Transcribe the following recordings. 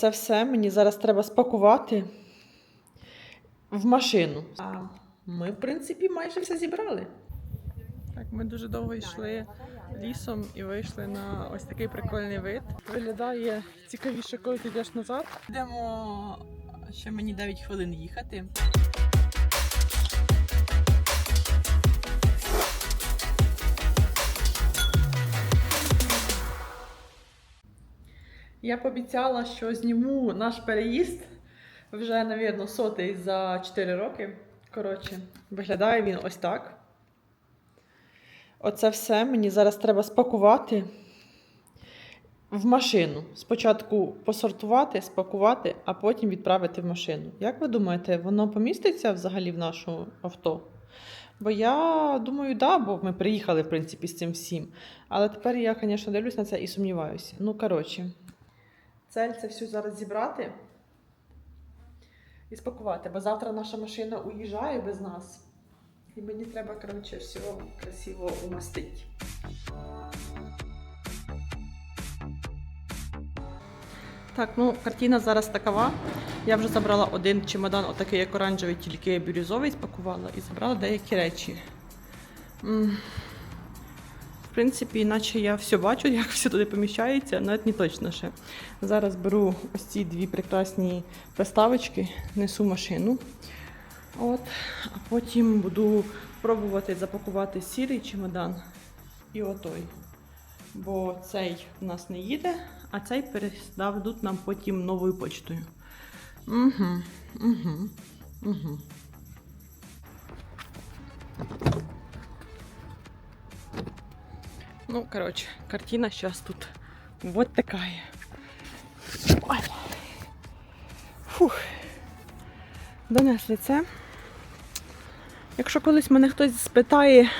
Це все мені зараз треба спакувати в машину. А ми, в принципі, майже все зібрали. Так, ми дуже довго йшли лісом і вийшли на ось такий прикольний вид. Виглядає цікавіше, коли ти йдеш назад. Йдемо ще мені 9 хвилин їхати. Я пообіцяла, що зніму наш переїзд вже, навірно, сотий за 4 роки. Коротше, виглядає він ось так. Оце все мені зараз треба спакувати в машину. Спочатку посортувати, спакувати, а потім відправити в машину. Як ви думаєте, воно поміститься взагалі в нашу авто? Бо я думаю, да, бо ми приїхали, в принципі, з цим всім. Але тепер я, звісно, дивлюсь на це і сумніваюся. Ну, коротше, цель це все зараз зібрати і спакувати, бо завтра наша машина уїжджає без нас. І мені треба, коротше, все красиво умастити. Так, ну картина зараз такова. Я вже забрала один чемодан, отакий як оранжевий, тільки бірюзовий спакувала, і забрала деякі речі. В принципі, іначе я все бачу, як все туди поміщається, навіть не точно ще. Зараз беру ось ці дві прекрасні приставочки, несу машину. От, а потім буду пробувати запакувати сірий чемодан і отой. Бо цей в нас не їде, а цей передадуть нам потім новою почтою. Угу, угу, угу. Ну, коротше, картина зараз тут вот такая. Ой. Фух. Донесли це. Якщо колись мене хтось спитає,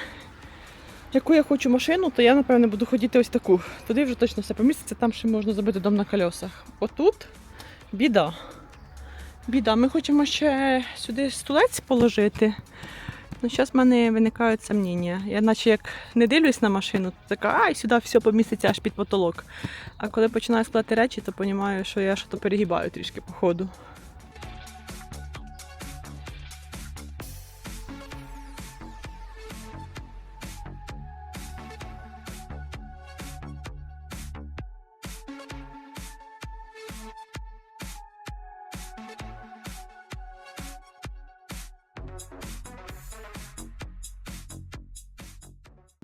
яку я хочу машину, то я, напевно, буду ходити ось таку. Туди вже точно все поміститься, там ще можна забити дом на колесах. Отут біда. Біда. Ми хочемо ще сюди стулець положити. Ну, зараз в мене виникають сумніння. Я наче як не дивлюсь на машину, то така, ай, сюди все поміститься аж під потолок. А коли починаю складати речі, то розумію, що я щось перегибаю трішки по ходу.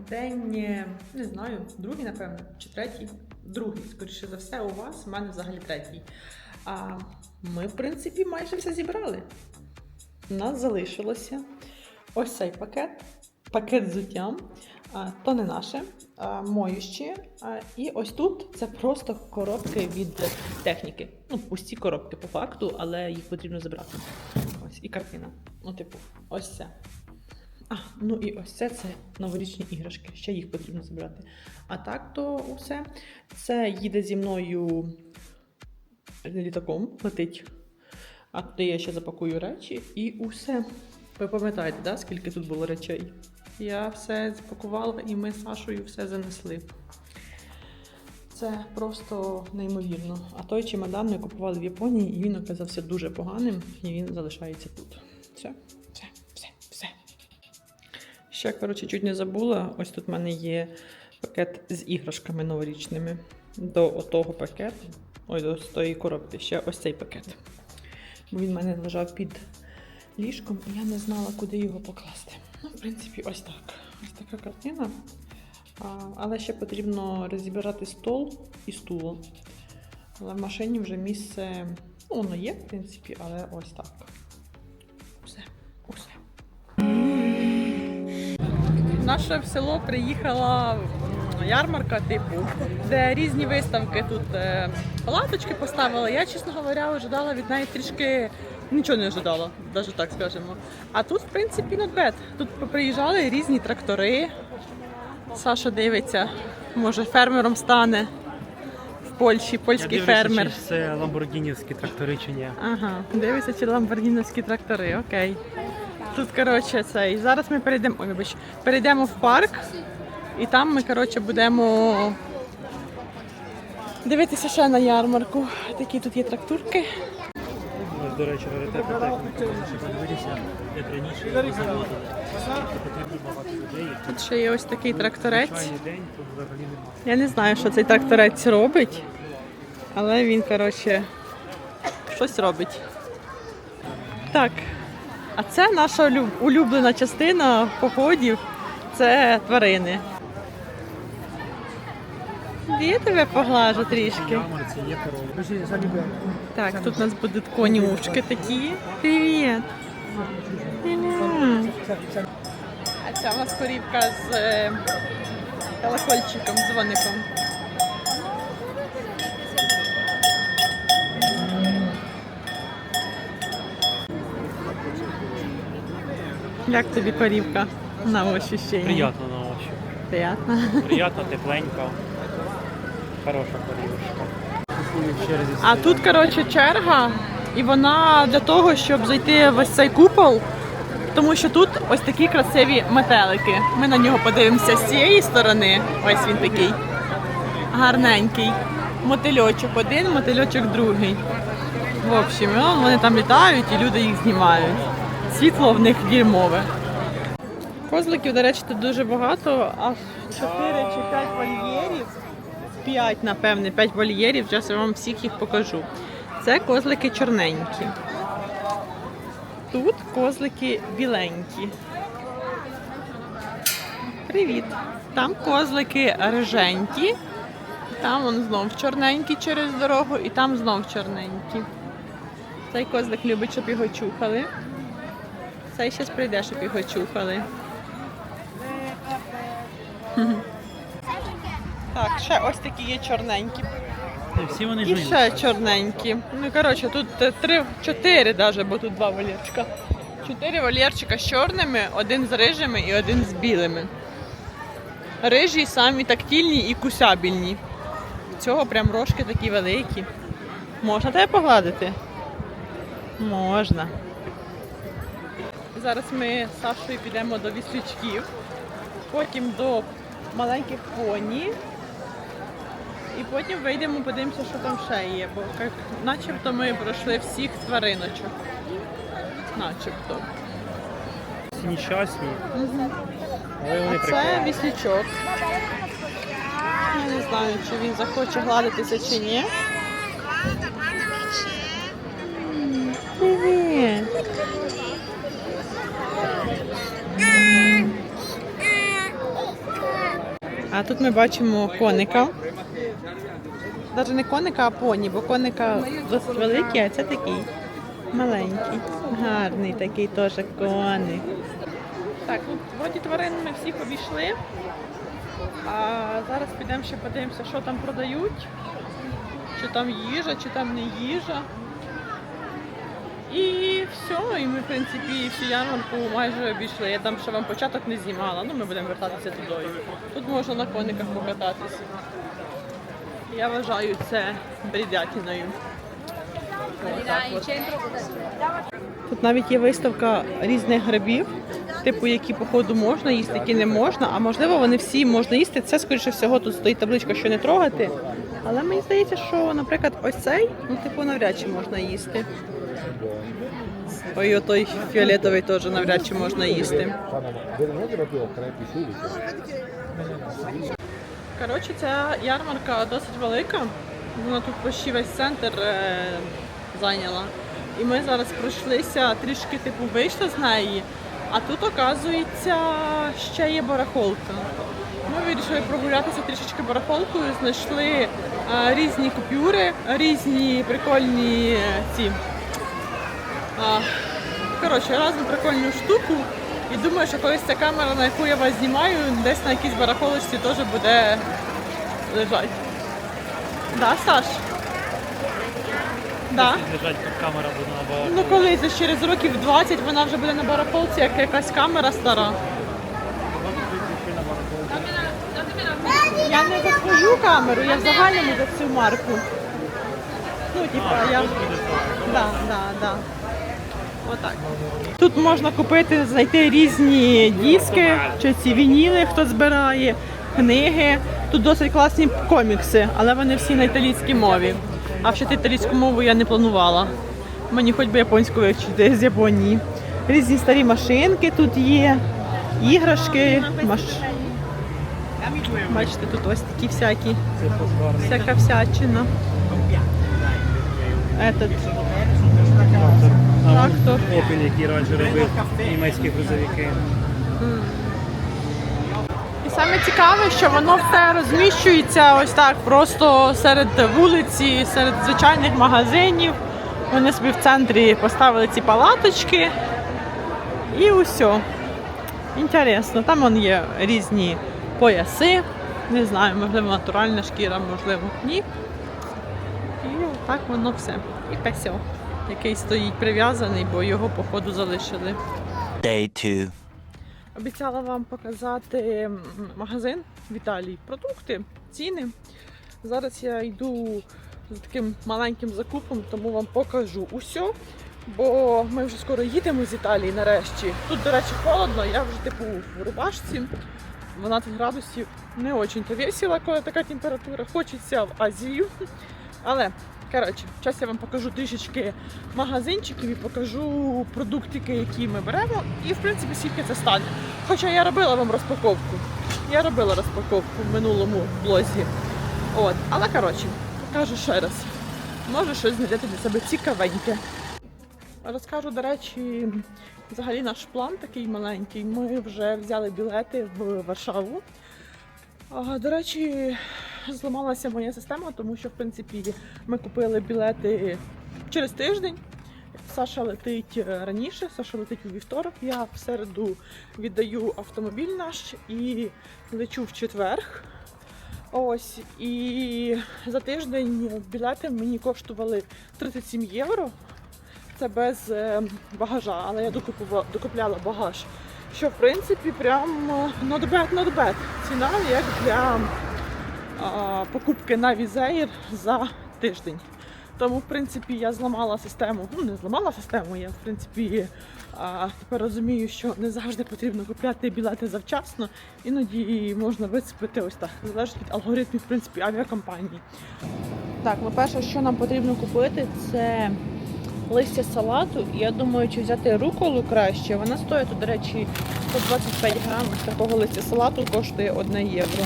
День, не знаю, другий, напевно, чи третій. Другий, скоріше за все, у вас, у мене взагалі третій. А ми, в принципі, майже все зібрали. У нас залишилося ось цей пакет, пакет з взуттям. А, то не наше, моющі. І ось тут це просто коробки від техніки. Ну, пусті коробки по факту, але їх потрібно забрати. Ось і картина. Ну, типу, ось це. А, ну і ось це це новорічні іграшки. Ще їх потрібно забрати. А так то усе. Це їде зі мною літаком, летить. А туди я ще запакую речі і усе. Ви пам'ятаєте, да, скільки тут було речей? Я все запакувала і ми з Сашою все занесли. Це просто неймовірно. А той чемодан ми купували в Японії, і він оказався дуже поганим, і він залишається тут. Все. Ще, коротше, чуть не забула. Ось тут в мене є пакет з іграшками новорічними. До отого пакету, ой, до тої коробки, ще ось цей пакет. Бо він в мене лежав під ліжком, і я не знала, куди його покласти. Ну, в принципі, ось так. Ось така картина. А, але ще потрібно розібрати стол і стуло. Але в машині вже місце, ну, воно є, в принципі, але ось так. Наше в село приїхала ярмарка, типу, де різні виставки тут е, палаточки поставили. Я, чесно говоря, ожидала від неї трішки нічого не ожидала, навіть так скажемо. А тут, в принципі, not bad. Тут приїжджали різні трактори. Саша дивиться, може фермером стане в Польщі, польський Я дивлюся, фермер. Чи це ламборгінівські трактори чи ні. Ага, дивиться чи ламборгінівські трактори, окей. Тут, коротше, цей. Зараз ми перейдемо. Ой, вибач, перейдемо в парк, і там ми, коротше, будемо дивитися ще на ярмарку. Такі тут є трактурки. До речі, раритетна техніка. Щоб подивитися, як раніше їх заводили. Потрібно багато людей. Тут ще є ось такий тракторець. Звичайний день тут взагалі немає. Я не знаю, що цей тракторець робить, але він, коротше, щось робить. Так, а це наша улюблена частина походів це тварини. Я тебе поглажу трішки. Так, тут у нас будуть конюшки такі. Привіт! Привіт! А ця у нас корівка з е, колокольчиком, дзвоником. Як тобі корівка на ощущення? Приятно на очі. Приятно. Приятно, тепленько. Хороша корівочка. А тут, коротше, черга, і вона для того, щоб зайти в ось цей купол, тому що тут ось такі красиві метелики. Ми на нього подивимося з цієї сторони. Ось він такий гарненький. Мотильочок один, мотильочок другий. В общем, вони там літають і люди їх знімають. Світло в них дерьмове. Козликів, до речі, тут дуже багато, аж 4 чи 5 вольєрів. 5, напевне, 5 вольєрів. Зараз я вам всіх їх покажу. Це козлики чорненькі. Тут козлики біленькі. Привіт. Там козлики риженькі. Там вон знов чорненький через дорогу, і там знов чорненькі. Цей козлик любить, щоб його чухали. Цей щас прийде, щоб його чухали. Так, ще ось такі є чорненькі. Всі вони І ще чорненькі. Ну, коротше, тут три, чотири даже, бо тут два вольєрчика. Чотири вольєрчика з чорними, один з рижими і один з білими. Рижі самі тактильні і кусябільні. Цього прям рожки такі великі. Можна тебе погладити? Можна. Зараз ми з Сашою підемо до віслючків, потім до маленьких поні. І потім вийдемо, подивимося, що там ще є, бо як, начебто ми пройшли всіх твариночок. Начебто. Всі нещасні, але вони А це прикольні. віслючок. Я не знаю, чи він захоче гладитися чи ні. А тут ми бачимо коника. Навіть не коника, а поні, бо коника досить великий, а це такий маленький. Гарний такий теж коник. Так, ну вроді тварин ми всіх обійшли. А зараз підемо ще подивимося, що там продають. Чи там їжа, чи там не їжа. І все, і ми, в принципі, всю ярмарку майже обійшли. Я там ще вам початок не знімала, ну ми будемо вертатися туди. Тут можна на кониках покататися. Я вважаю це бредятіною. От. Тут навіть є виставка різних грибів, типу, які походу можна їсти, які не можна. А можливо, вони всі можна їсти. Це, скоріше всього, тут стоїть табличка, що не трогати. Але мені здається, що, наприклад, ось цей, ну, типу, навряд чи можна їсти. Ой, отой фіолетовий теж навряд чи можна їсти. Коротше, ця ярмарка досить велика. Вона тут почти весь центр е, зайняла. І ми зараз пройшлися, трішки типу вийшли з неї, а тут, оказується, ще є барахолка. Ми вирішили прогулятися трішечки барахолкою, знайшли е, різні купюри, різні прикольні е, ці. Коротше, разну прикольну штуку. І думаю, що колись ця камера, на яку я вас знімаю, десь на якійсь барахолочці теж буде лежати. Да, Саш? Да? Лежать тут камера буде набагато. Ну колись через років 20 вона вже буде на барахолці, як якась камера стара. Я не за свою камеру, я в загальному за цю марку. Ну, типа, я. Да, да, да. Тут можна купити, знайти різні диски, чи ці вініли, хто збирає. книги. Тут досить класні комікси, але вони всі на італійській мові. А вчити італійську мову я не планувала. Мені хоч би японську вивчити з Японії. Різні старі машинки тут є, іграшки, маш... Бачите, тут ось такі всякі, всяка всячина. Этот. А Трактор. он який раніше робив німецькі грузовики. І саме цікаве, що воно все розміщується ось так, просто серед вулиці, серед звичайних магазинів. Вони собі в центрі поставили ці палаточки і усе. Інтересно, там вон є різні пояси. Не знаю, можливо, натуральна шкіра, можливо, ні. І так воно все. І песьо, який стоїть прив'язаний, бо його, походу, залишили. Day two. Обіцяла вам показати магазин в Італії. Продукти, ціни. Зараз я йду з таким маленьким закупом, тому вам покажу усе. Бо ми вже скоро їдемо з Італії нарешті. Тут, до речі, холодно, я вже типу в рубашці. 12 градусів не очень-то весело, коли така температура. Хочеться в Азію. Але, коротше, зараз я вам покажу трішечки магазинчиків і покажу продуктики, які ми беремо. І в принципі скільки це стане. Хоча я робила вам розпаковку. Я робила розпаковку в минулому блозі. От, але коротше, покажу ще раз. Може щось знайдете для себе цікавеньке. Розкажу, до речі, взагалі наш план такий маленький. Ми вже взяли білети в Варшаву. До речі, зламалася моя система, тому що в принципі ми купили білети через тиждень. Саша летить е, раніше, Саша летить у вівторок. Я в середу віддаю автомобіль наш і лечу в четверг. Ось і за тиждень білети мені коштували 37 євро. Це без е, багажа, але я докупува- докупляла багаж. Що в принципі прям е, not bad, not bad. Ціна як для а, покупки на Візеїр за тиждень. Тому, в принципі, я зламала систему. Ну, не зламала систему, я в принципі а, тепер розумію, що не завжди потрібно купляти білети завчасно. Іноді можна вицепити ось так. Залежить від алгоритмів, в принципі, авіакомпанії. Так, ну перше, що нам потрібно купити, це листя салату. Я думаю, чи взяти руколу краще. Вона стоїть, до речі, 125 грам ось такого листя салату коштує 1 євро.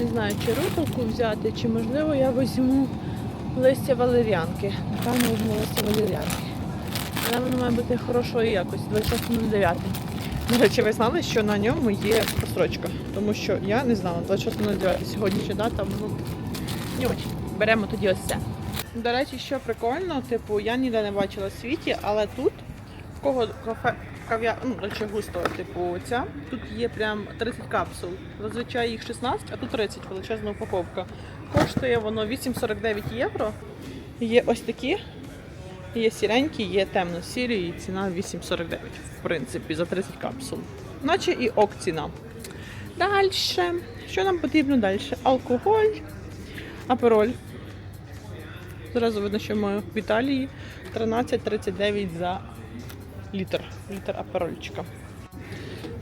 Не знаю, чи руколку взяти, чи можливо я візьму листя валеріанки. Напевно, візьму листя валеріанки. Але воно має бути хорошої якості, 26.09. До речі, ви знали, що на ньому є просрочка. Тому що я не знала, 26.09 сьогодні чи дата, ну не очень. Беремо тоді ось це. До речі, що прикольно, типу, я ніде не бачила в світі, але тут, в кого кафе, кав'я, ну, речі густо, типу, ця, тут є прям 30 капсул. Зазвичай їх 16, а тут 30, величезна упаковка. Коштує воно 8,49 євро. Є ось такі, є сіренькі, є темно-сірі, і ціна 8,49, в принципі, за 30 капсул. Наче і ок ціна. Далі. Що нам потрібно далі? Алкоголь, апероль. Зразу видно, що ми в Італії 13,39 за літр. Літр аперольчика.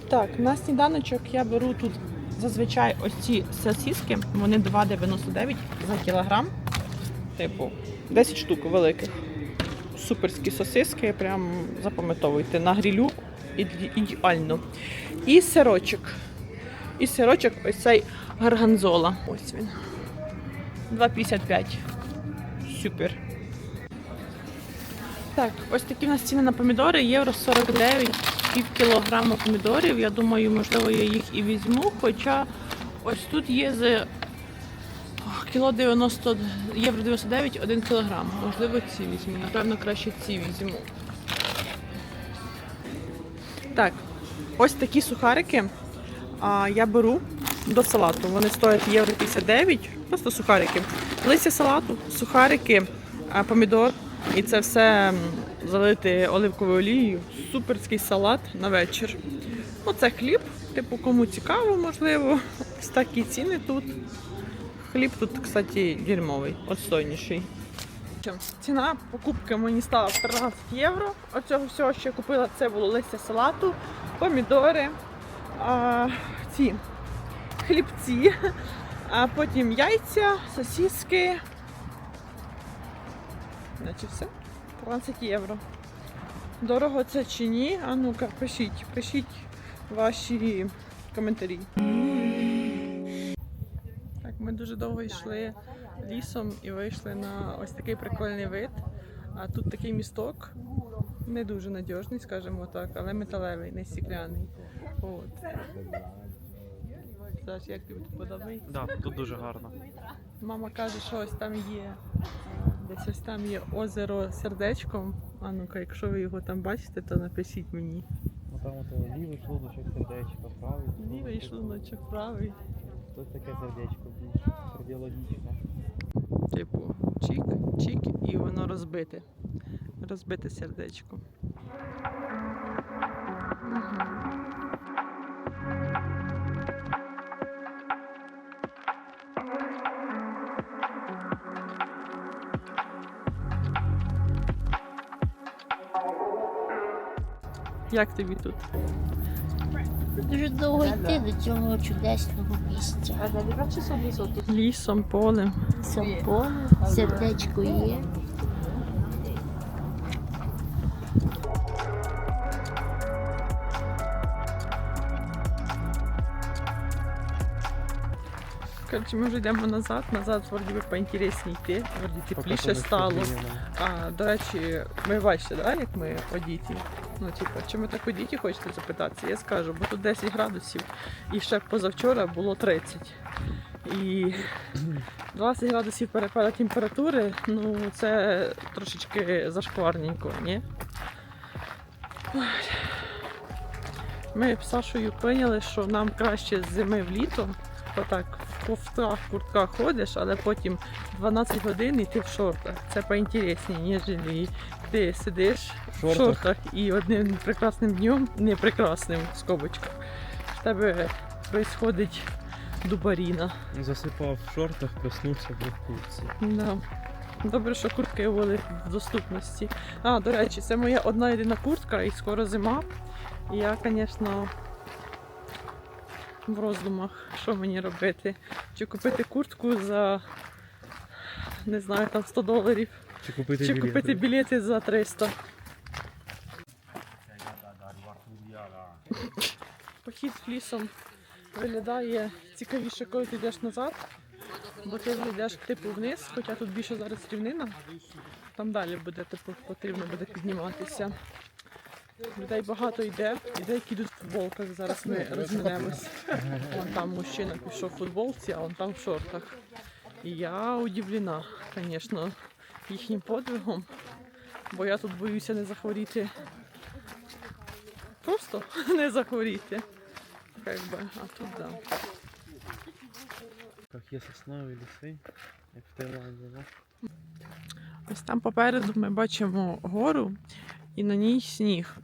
Так, на сніданочок я беру тут зазвичай ось ці сосиски. Вони 2,99 за кілограм. Типу, 10 штук великих. Суперські сосиски, прям запам'ятовуйте. На грилю іде- ідеально. І сирочок. І сирочок ось цей гарганзола. Ось він. 2,55. Супер. Так, ось такі в нас ціни на помідори. Євро 49, пів кілограма помідорів. Я думаю, можливо, я їх і візьму. Хоча ось тут є за кіло 90, євро 99, 1 кілограм. Можливо, ці візьму. Напевно, краще ці візьму. Так, ось такі сухарики а, я беру до салату. Вони стоять євро 59, просто сухарики. Листя салату, сухарики, помідор. І це все залити оливковою олією. Суперський салат на вечір. Оце хліб, типу, кому цікаво, можливо. Ось такі ціни тут. Хліб тут, кстати, дерьмовий, отстойніший. Ціна покупки мені стала 13 євро. Оцього всього, що я купила, це було листя салату, помідори, а, ці хлібці, а потім яйця, сосиски. Наче все. 12 євро. Дорого це чи ні? А ну-ка, пишіть, пишіть ваші коментарі. Так, ми дуже довго йшли лісом і вийшли на ось такий прикольний вид. А тут такий місток, не дуже надіжний, скажімо так, але металевий, не стікляний. От. Саш, як тобі тут подобається? Да, тут дуже гарно. Мама каже, що ось там є. Десь ось там є озеро сердечком. А ну-ка, якщо ви його там бачите, то напишіть мені. Ну там от лівий шлуночок, сердечко, правий. Лівий шлуночок, правий. Тут таке сердечко більш кардіологічне. Типу, чик, чик, і воно розбите. Розбите сердечко. Як тобі тут? Дуже довго йти до цього чудесного місця. Лісом, полем. Це поле, сердечко є. Коротше, ми вже йдемо назад. Назад вроді би поінтересні йти, вроді тепліше стало. А, до речі, ми бачите, да, як ми одіті. Ну, типу, чи ми так одіті, хочете запитатися? Я скажу, бо тут 10 градусів і ще позавчора було 30. І 20 градусів перепада температури, ну це трошечки зашкварненько, ні? Ми з Сашою прийняли, що нам краще з зими в літо. Отак в кофтах, куртках ходиш, але потім 12 годин і ти в шортах. Це поінтересніше, ніж ти сидиш в шортах. і одним прекрасним днем, не прекрасним в скобочках, в тебе відбувається дубаріна. Засипав в шортах, проснувся в куртці. Да. Добре, що куртки були в доступності. А, до речі, це моя одна єдина куртка і скоро зима. І я, звісно, в роздумах, що мені робити. Чи купити куртку за не знаю, там 100 доларів, Чи купити чи білети? купити білети за 300. Похід лісом виглядає цікавіше, коли ти йдеш назад, бо ти йдеш типу вниз, хоча тут більше зараз рівнина. Там далі буде типу, потрібно буде підніматися. Людей багато йде, і деякі йдуть в футболках. Зараз ми розминемось. Вон там мужчина пішов в футболці, а он там в шортах. І я удивлена, звісно, їхнім подвигом, бо я тут боюся не захворіти. Просто не захворіти. Как би, а тут да. Як є соснові ліси, як в Таїланді, да? Ось там попереду ми бачимо гору і на ній сніг.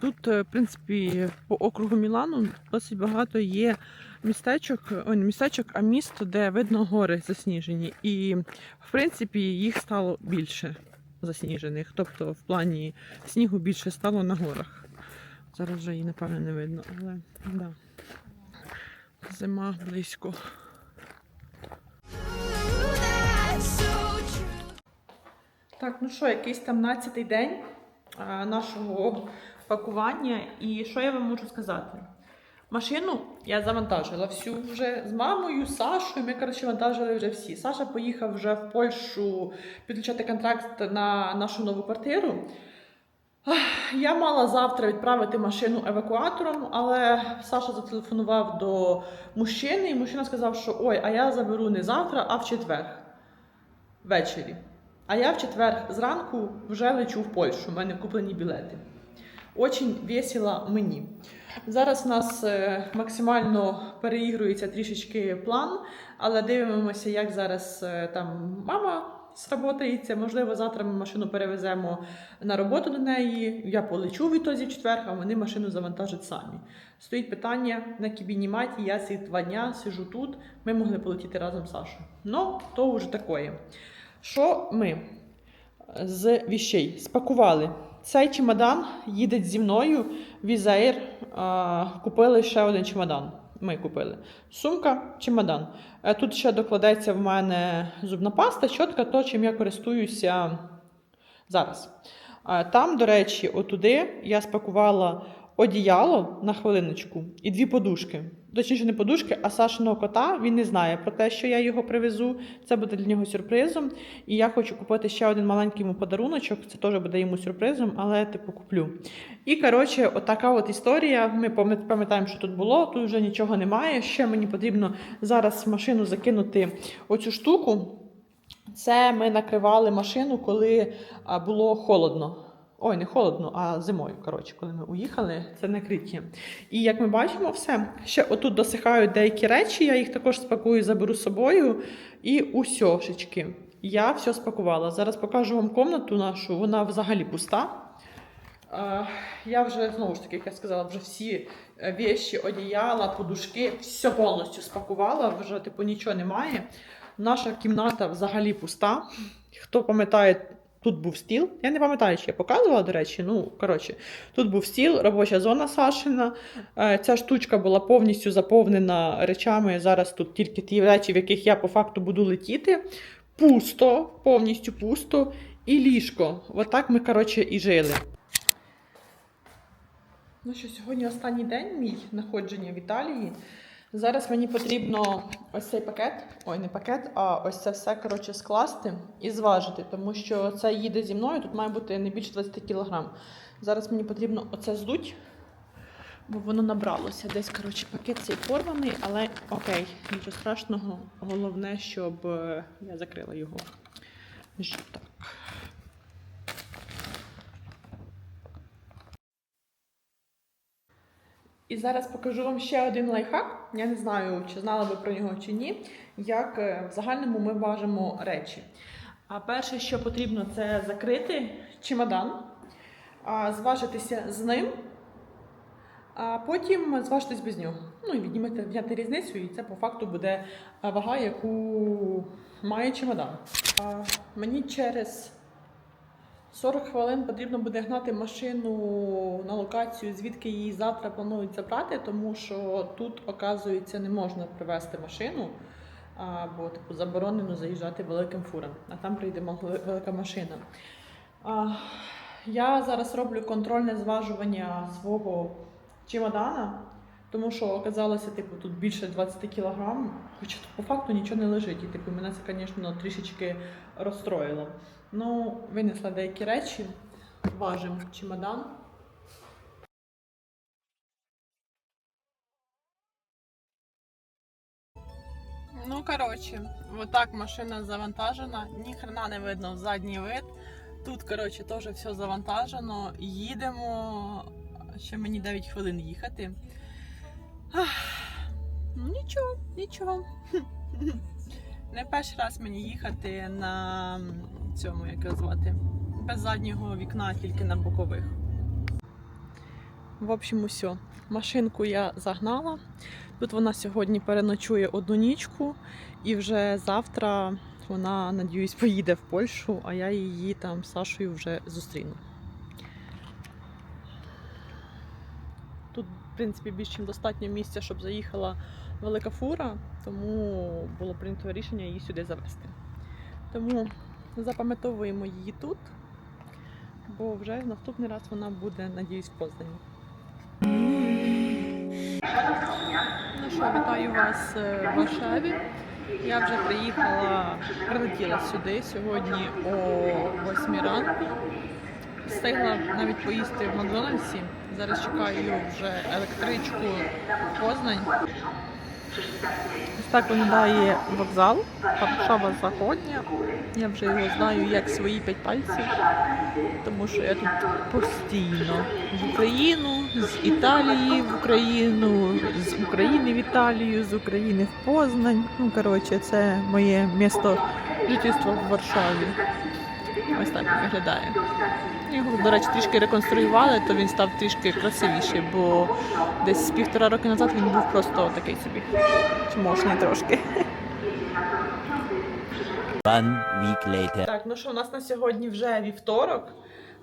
Тут, е, в принципі, по округу Мілану досить багато є містечок, ой, не містечок, а міст, де видно гори засніжені. І, в принципі, їх стало більше засніжених. Тобто, в плані снігу більше стало на горах. Зараз вже її, напевно, не видно, але да. Зима близько. Так, ну що, якийсь там 12-й день нашого пакування. І що я вам можу сказати? Машину я завантажила всю вже з мамою, Сашою. Ми, коротше, вантажили вже всі. Саша поїхав вже в Польщу підключати контракт на нашу нову квартиру. Я мала завтра відправити машину евакуатором, але Саша зателефонував до мужчини, і мужчина сказав, що ой, а я заберу не завтра, а в четвер ввечері. А я в четвер зранку вже лечу в Польщу. У мене куплені білети. Очень весело мені. Зараз у нас е, максимально переігрується трішечки план, але дивимося, як зараз е, там мама сработається. Можливо, завтра ми машину перевеземо на роботу до неї. Я полечу в ітозі четвер, а вони машину завантажать самі. Стоїть питання на кібініматі. Я ці два дня сижу тут. Ми могли полетіти разом з Сашою. Ну, то вже такое. Що ми з віщей спакували? Цей чемодан їде зі мною. Візаєр купили ще один чемодан. Ми купили. Сумка, чемодан. Е, Тут ще докладеться в мене зубна паста, щотка, то, чим я користуюся зараз. Е, Там, до речі, отуди я спакувала одіяло на хвилиночку і дві подушки. Точніше, не подушки, а Сашиного кота. Він не знає про те, що я його привезу. Це буде для нього сюрпризом. І я хочу купити ще один маленький йому подаруночок. Це теж буде йому сюрпризом, але типу куплю. І коротше, отака от історія. Ми пам'ятаємо, що тут було. Тут вже нічого немає. Ще мені потрібно зараз в машину закинути оцю штуку. Це ми накривали машину, коли було холодно. Ой, не холодно, а зимою. Коротше, коли ми уїхали, це накриття. І як ми бачимо, все. Ще отут досихають деякі речі, я їх також спакую, заберу з собою. І усьошечки. Я все спакувала. Зараз покажу вам комнату нашу, вона взагалі пуста. Я вже знову ж таки, як я сказала, вже всі е, віші, одіяла, подушки, все повністю спакувала, вже типу нічого немає. Наша кімната взагалі пуста. Хто пам'ятає, тут був стіл. Я не пам'ятаю, чи я показувала, до речі. Ну, коротше, тут був стіл, робоча зона Сашина. Е, Ця штучка була повністю заповнена речами. Зараз тут тільки ті речі, в яких я по факту буду летіти. Пусто, повністю пусто. І ліжко. Отак ми, коротше, і жили. Ну що, сьогодні останній день мій знаходження в Італії. Зараз мені потрібно ось цей пакет, ой, не пакет, а ось це все коротше скласти і зважити, тому що це їде зі мною, тут має бути не більше 20 кг. Зараз мені потрібно оце здуть, бо воно набралося. Десь коротше, пакет цей порваний, але окей, нічого страшного. Головне, щоб е, я закрила його. Так. І зараз покажу вам ще один лайфхак. Я не знаю, чи знали ви про нього чи ні. Як е, в загальному ми важимо речі. А перше, що потрібно, це закрити чемодан, зважитися з ним, а потім зважитись без нього. Ну і віднімете взяти різницю, і це по факту буде вага, яку має чемодан. А, мені через 40 хвилин потрібно буде гнати машину на локацію, звідки її завтра планують забрати, тому що тут, оказується, не можна привезти машину, бо типу заборонено заїжджати великим фурам, а там прийде велика машина. Я зараз роблю контрольне зважування свого чемодана, тому що оказалося, типу, тут більше 20 кілограм, хоча по факту нічого не лежить. І типу, мене це, звісно, трішечки розстроїло. Ну, винесла деякі речі, важимо чемодан. Ну, коротше, отак машина завантажена, ні хрена не видно в задній вид. Тут, коротше, теж все завантажено. Їдемо. Ще мені 9 хвилин їхати. Ах, Ну, нічого, нічого. Не перший раз мені їхати на цьому, як його звати, без заднього вікна, тільки на бокових. В общем, усе. Машинку я загнала. Тут вона сьогодні переночує одну нічку, і вже завтра вона, надіюсь, поїде в Польщу, а я її там з Сашою вже зустріну. Тут, в принципі, більш ніж достатньо місця, щоб заїхала велика фура, тому було прийнято рішення її сюди завести. Тому запам'ятовуємо її тут, бо вже наступний раз вона буде, надіюсь, в Познані. Ну що, вітаю вас е, в Варшаві. Я вже приїхала, прилетіла сюди сьогодні о 8 ранку. Встигла навіть поїсти в Макдональдсі. Зараз чекаю вже електричку Познань. Ось так виглядає вокзал, Варшава Заходня. Я вже його знаю як свої п'ять пальців, тому що я тут постійно з Україну, з Італії в Україну, з України в Італію, з України в Познань. Ну, коротше, це моє місто жительства в Варшаві. Ось так виглядає. Його, до речі, трішки реконструювали, то він став трішки красивіший, бо десь з півтора роки назад він був просто такий собі чмошний трошки. One week later. Так, ну що, у нас на сьогодні вже вівторок.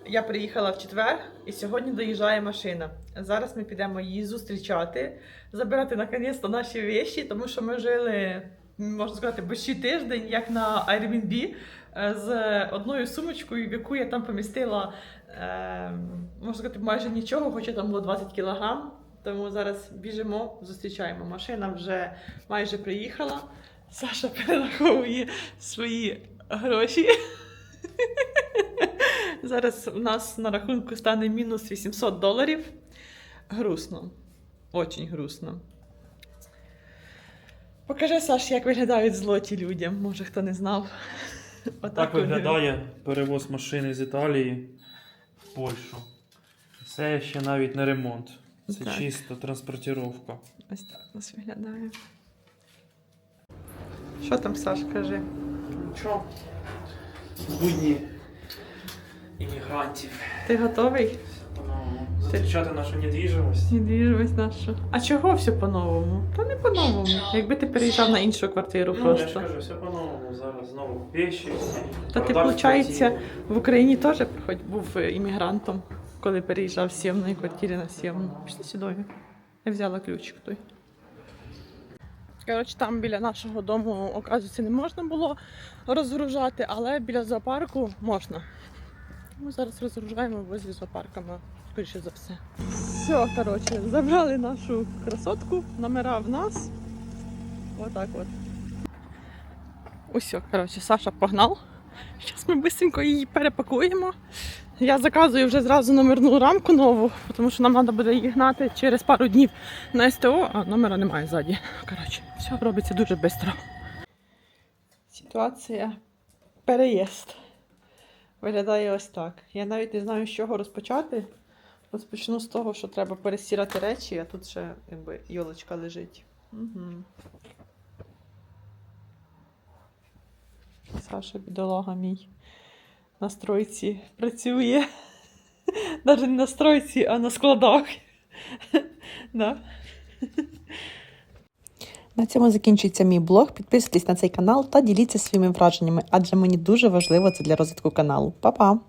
Я приїхала в четвер, і сьогодні доїжджає машина. Зараз ми підемо її зустрічати, забирати наконець-то наші вещі, тому що ми жили, можна сказати, почти тиждень, як на Airbnb, з одною сумочкою, в яку я там помістила, е, можна сказати, майже нічого, хоча там було 20 кілограм. Тому зараз біжимо, зустрічаємо. Машина вже майже приїхала. Саша перераховує свої гроші. Зараз у нас на рахунку стане мінус 800 доларів. Грустно. Очень грустно. Покажи, Саш, як виглядають злоті людям. Може, хто не знав. Отак Так виглядає перевоз машини з Італії в Польщу. Це ще навіть не ремонт. Це Так. чисто транспортировка. Ось так у нас виглядає. Що там, Саш, кажи? Нічого. Будні іммігрантів. Ти готовий? Зустрічати нашу недвіжимость. Недвіжимость нашу. А чого все по-новому? Та не по-новому. Якби ти переїжджав на іншу квартиру Ну, я ж кажу, все по-новому. Зараз знову вещі. Та ти, виходить, в Україні теж хоч був е, іммігрантом, коли переїжджав з сімної квартири на сімну. Пішли сюди. Я взяла ключик той. Коротше, там біля нашого дому, оказується, не можна було розгружати, але біля зоопарку можна. Ми зараз розгружаємо возле зоопарка, ми, скоріше за все. Все, коротше, забрали нашу красотку, номера в нас. Отак от. Усьо, коротше, Саша погнав. Зараз ми швидко її перепакуємо. Я заказую вже зразу номерну рамку нову, тому що нам треба буде її гнати через пару днів на СТО, а номера немає ззаді. Коротше, все робиться дуже швидко. Ситуація переїзд. Виглядає ось так. Я навіть не знаю, з чого розпочати. Розпочну з того, що треба перестирати речі, а тут ще якби йолочка лежить. Угу. Саша, бідолага мій. На стройці працює. Навіть не на стройці, а на складах. да. На цьому закінчується мій блог. Підписуйтесь на цей канал та діліться своїми враженнями, адже мені дуже важливо це для розвитку каналу. Па-па!